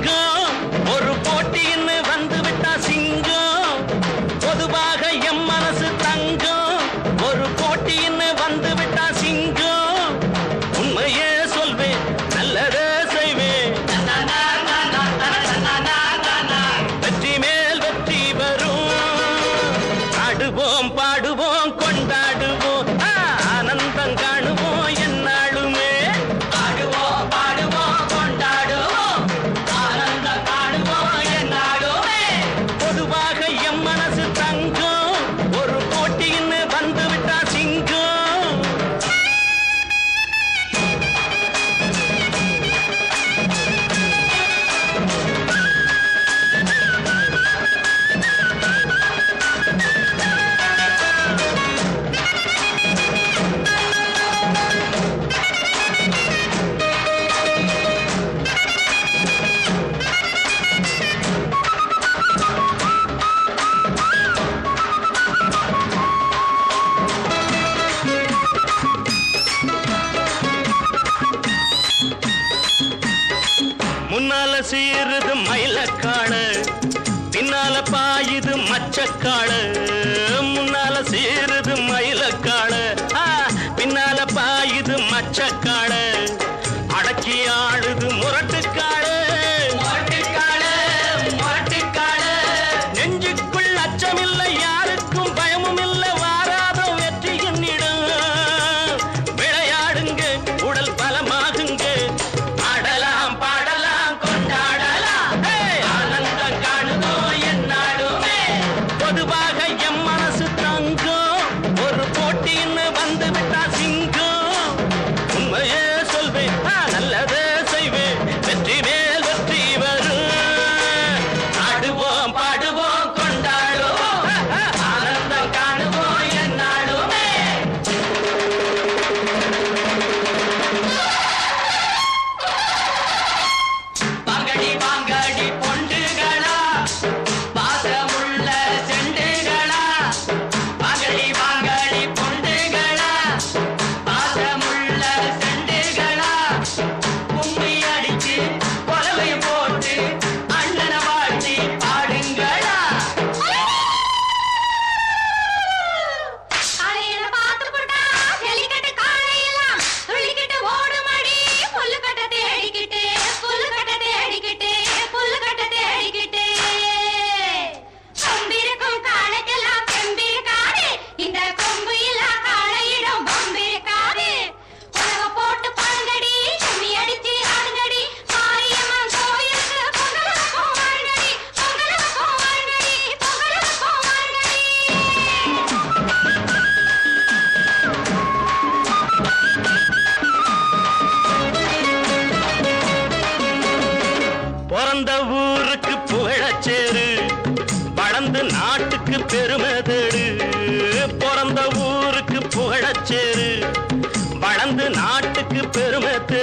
Gun. சீருது மயிலக்காள பின்னால பாயுது மச்சக்காள முன்னால சீருது மயிலக்காள பின்னால பாயுது மச்சக்காள ஊருக்கு பெருமை தேடு. பிறந்த ஊருக்கு புகழச்சேரு வளர்ந்து நாட்டுக்கு பெருமை தேடு.